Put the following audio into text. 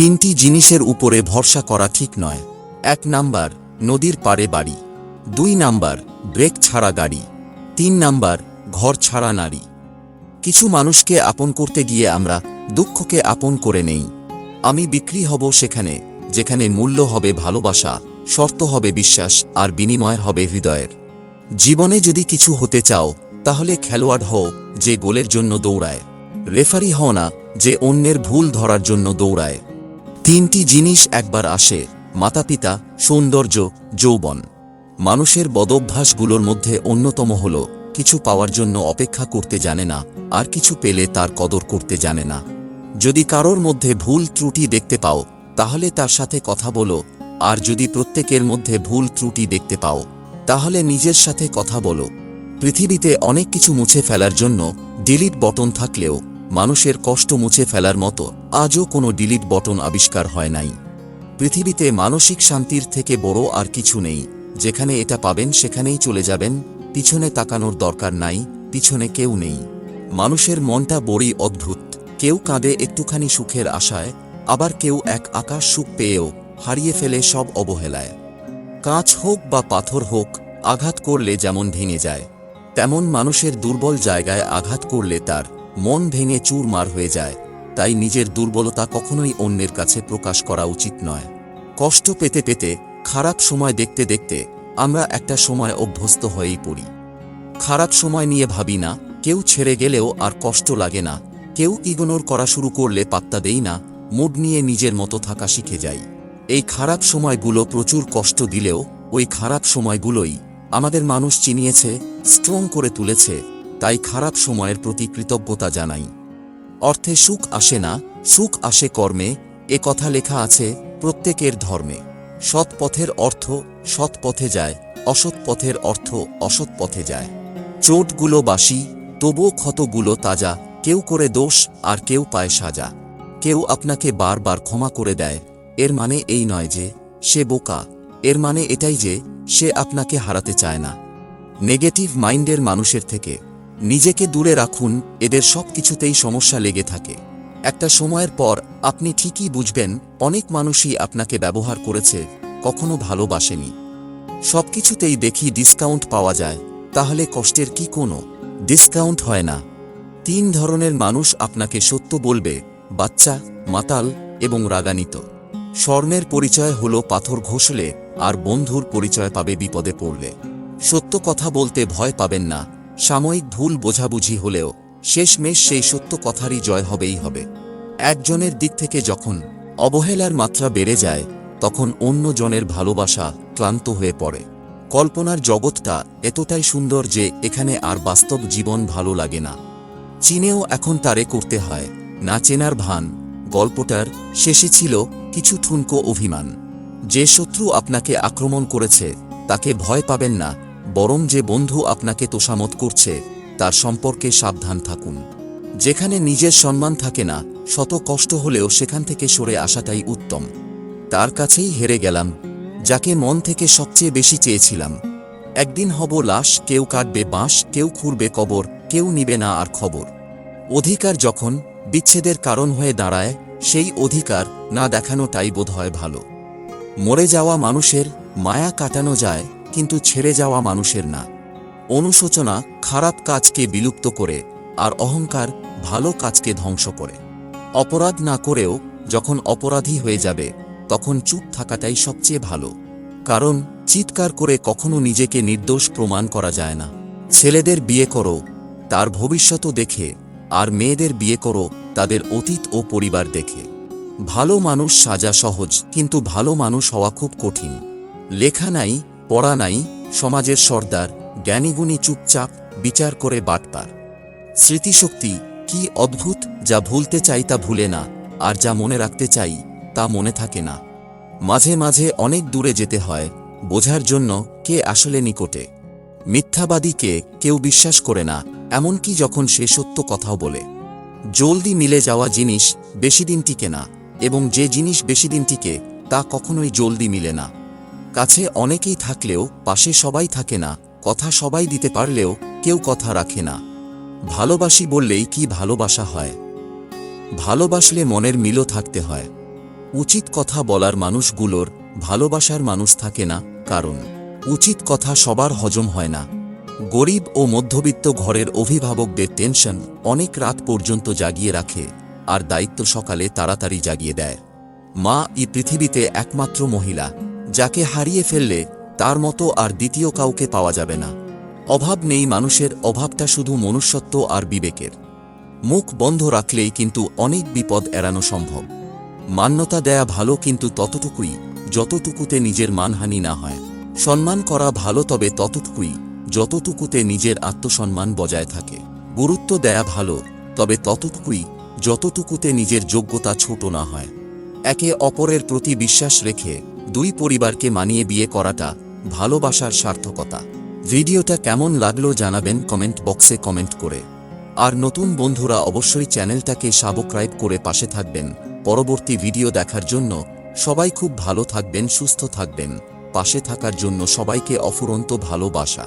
তিনটি জিনিসের উপরে ভরসা করা ঠিক নয়। এক নাম্বার, নদীর পাড়ে বাড়ি। দুই নাম্বার, ব্রেক ছাড়া গাড়ি। তিন নাম্বার, ঘর ছাড়া নারী। কিছু মানুষকে আপন করতে গিয়ে আমরা দুঃখকে আপন করে নেই। আমি বিক্রি হব সেখানে, যেখানে মূল্য হবে ভালোবাসা, শর্ত হবে বিশ্বাস, আর বিনিময় হবে হৃদয়ের। জীবনে যদি কিছু হতে চাও, তাহলে খেলোয়াড় হও যে গোলের জন্য দৌড়ায়। রেফারি হও না যে অন্যের ভুল ধরার জন্য দৌড়ায়। তিনটি জিনিস একবার আসে, মাতাপিতা, সৌন্দর্য, যৌবন। মানুষের বদভ্যাসগুলোর মধ্যে অন্যতম হল, কিছু পাওয়ার জন্য অপেক্ষা করতে জানে না, আর কিছু পেলে তার কদর করতে জানে না। যদি কারোর মধ্যে ভুল ত্রুটি দেখতে পাও, তাহলে তার সাথে কথা বলো, আর যদি প্রত্যেকের মধ্যে ভুল ত্রুটি দেখতে পাও, তাহলে নিজের সাথে কথা বলো। পৃথিবীতে অনেক কিছু মুছে ফেলার জন্য ডিলিট বটন থাকলেও, মানুষের কষ্ট মুছে ফেলার মতো আজও কোনো ডিলিট বটন আবিষ্কার হয় নাই। পৃথিবীতে মানসিক শান্তির থেকে বড় আর কিছু নেই। যেখানে এটা পাবেন, সেখানেই চলে যাবেন। পিছনে তাকানোর দরকার নাই, পিছনে কেউ নেই। মানুষের মনটা বড়ই অদ্ভুত। কেউ কাঁদে একটুখানি সুখের আশায়, আবার কেউ এক আকাশ সুখ পেয়েও হারিয়ে ফেলে সব অবহেলায়। কাঁচ হোক বা পাথর হোক, আঘাত করলে যেমন ভেঙে যায়, তেমন মানুষের দুর্বল জায়গায় আঘাত করলে তার মন ভেঙে চুরমার হয়ে যায়। তাই নিজের দুর্বলতা কখনোই অন্যের কাছে প্রকাশ করা উচিত নয়। কষ্ট পেতে পেতে, খারাপ সময় দেখতে দেখতে, আমরা একটা সময় অভ্যস্ত হয়েই পড়ি। খারাপ সময় নিয়ে ভাবি না, কেউ ছেড়ে গেলেও আর কষ্ট লাগে না, কেউ ইগনোর করা শুরু করলে পাত্তা দেই না, মুড নিয়ে নিজের মতো থাকা শিখে যাই। এই খারাপ সময়গুলো প্রচুর কষ্ট দিলেও, ওই খারাপ সময়গুলোই আমাদের মানুষ চিনিয়েছে, স্ট্রং করে তুলেছে, তাই খারাপ সময়ের প্রতি কৃতজ্ঞতা জানাই। অর্থে সুখ আসে না, সুখ আসে কর্মে, এ কথা লেখা আছে, প্রত্যেকের ধর্মে। সৎ পথের অর্থ সৎ পথে যায়, অসৎ পথের অর্থ অসৎ পথে যায়। চোটগুলো বাসি, তবুও ক্ষতগুলো তাজা, কেউ করে দোষ, আর কেউ পায় সাজা। কেউ আপনাকে বারবার ক্ষমা করে দেয়, এর মানে এই নয় যে, সে বোকা, এর মানে এটাই যে, সে আপনাকে হারাতে চায় না। নেগেটিভ মাইন্ডের মানুষের থেকে নিজেকে দূরে রাখুন, এদের সব কিছুতেই সমস্যা লেগে থাকে। একটা সময়ের পর আপনি ঠিকই বুঝবেন, অনেক মানুষই আপনাকে ব্যবহার করেছে, কখনো ভালোবাসেনি। সবকিছুতেই দেখি ডিসকাউন্ট পাওয়া যায়, তাহলে কষ্টের কি কোনো? ডিসকাউন্ট হয় না। তিন ধরনের মানুষ আপনাকে সত্য বলবে, বাচ্চা, মাতাল এবং রাগানিত স্বর্ণের পরিচয় হল পাথর ঘষলে, আর বন্ধুর পরিচয় পাবে বিপদে পড়লে। সত্য কথা বলতে ভয় পাবেন না। সাময়িক ভুল বোঝাবুঝি হলেও শেষমেশ সেই সত্য কথারই জয় হবেই হবে। একজনের দিক থেকে যখন অবহেলার মাত্রা বেড়ে যায়, তখন অন্য জনের ভালোবাসা ক্লান্ত হয়ে পড়ে। কল্পনার জগৎটা এতটাই সুন্দর যে এখানে আর বাস্তব জীবন ভালো লাগে না। চীনেও এখন তারে করতে হয়, না চেনার ভান, গল্পটার শেষে ছিল কিছু ঠুনকো অভিমান। যে শত্রু আপনাকে আক্রমণ করেছে, তাকে ভয় পাবেন না বরং যে বন্ধু আপনাকে তোষামত করছে, তার সম্পর্কে সাবধান থাকুন। যেখানে নিজের সম্মান থাকে না, শত কষ্ট হলেও সেখান থেকে সরে আসাটাই উত্তম। তার কাছেই হেরে গেলাম, যাকে মন থেকে সবচেয়ে বেশি চেয়েছিলাম। একদিন হব লাশ, কেউ কাটবে বাঁশ, কেউ খুঁড়বে কবর, কেউ নিবে না আর খবর। অধিকার যখন বিচ্ছেদের কারণ হয়ে দাঁড়ায়, সেই অধিকার না দেখানোটাই বোধ হয় ভালো। মরে যাওয়া মানুষের মায়া কাটানো যায় কিন্তু ছেড়ে যাওয়া মানুষের না। অনুশোচনা খারাপ কাজকে বিলুপ্ত করে আর অহংকার ভালো কাজকে ধ্বংস করে। অপরাধ না করেও যখন অপরাধী হয়ে যাবে, তখন চুপ থাকাটাই সবচেয়ে ভালো। কারণ চিৎকার করে কখনো নিজেকে নির্দোষ প্রমাণ করা যায় না। ছেলেদের বিয়ে করো, তার ভবিষ্যত দেখে, আর মেয়েদের বিয়ে করো, তাদের অতীত ও পরিবার দেখে। ভালো মানুষ সাজা সহজ, কিন্তু ভালো মানুষ হওয়া খুব কঠিন। লেখা নাই পড়া নাই, সমাজের সর্দার, জ্ঞানীগুণী চুপচাপ, বিচার করে বাটপার। স্মৃতিশক্তি, কি অদ্ভুত, যা ভুলতে চাই তা ভুলে না, আর যা মনে রাখতে চাই, তা মনে থাকে না। মাঝে মাঝে অনেক দূরে যেতে হয়, বোঝার জন্য কে আসলে নিকটে। মিথ্যাবাদীকে কেউ বিশ্বাস করে না, এমনকি যখন সে সত্য কথাও বলে। জলদি মিলে যাওয়া জিনিস বেশি দিন টিকে না, এবং যে জিনিস বেশি দিন টিকে, তা কখনোই জলদি মিলে না। কাছে অনেকেই থাকলেও পাশে সবাই থাকে না, কথা সবাই দিতে পারলেও কেউ কথা রাখে না। ভালোবাসি বললেই কি ভালোবাসা হয়? ভালোবাসলে মনের মিলও থাকতে হয়। উচিত কথা বলার মানুষগুলোর ভালোবাসার মানুষ থাকে না, কারণ উচিত কথা সবার হজম হয় না। গরিব ও মধ্যবিত্ত ঘরের অভিভাবকদের টেনশন অনেক রাত পর্যন্ত জাগিয়ে রাখে, আর দায়িত্ব সকালে তাড়াতাড়ি জাগিয়ে দেয়। মা এই পৃথিবীতে একমাত্র মহিলা। যাকে হারিয়ে ফেললে তার মতো আর দ্বিতীয় কাউকে পাওয়া যাবে না। অভাব নেই মানুষের, অভাবটা শুধু মনুষ্যত্ব আর বিবেকের। মুখ বন্ধ রাখলেই কিন্তু অনেক বিপদ এড়ানো সম্ভব। মান্যতা দেয়া ভালো কিন্তু ততটুকুই, যতটুকুতে নিজের মানহানি না হয়। সম্মান করা ভালো তবে ততটুকুই, যতটুকুতে নিজের আত্মসম্মান বজায় থাকে। গুরুত্ব দেয়া ভালো, তবে ততটুকুই, যতটুকুতে নিজের যোগ্যতা ছোট না হয়। একে অপরের প্রতি বিশ্বাস রেখে দুই পরিবারকে মানিয়ে বিয়ে করাটা ভালোবাসার সার্থকতা। ভিডিওটা কেমন লাগল জানাবেন কমেন্ট বক্সে কমেন্ট করে। আর নতুন বন্ধুরা অবশ্যই চ্যানেলটাকে সাবস্ক্রাইব করে পাশে থাকবেন। পরবর্তী ভিডিও দেখার জন্য সবাই খুব ভালো থাকবেন, সুস্থ থাকবেন। পাশে থাকার জন্য সবাইকে অফুরন্ত ভালোবাসা।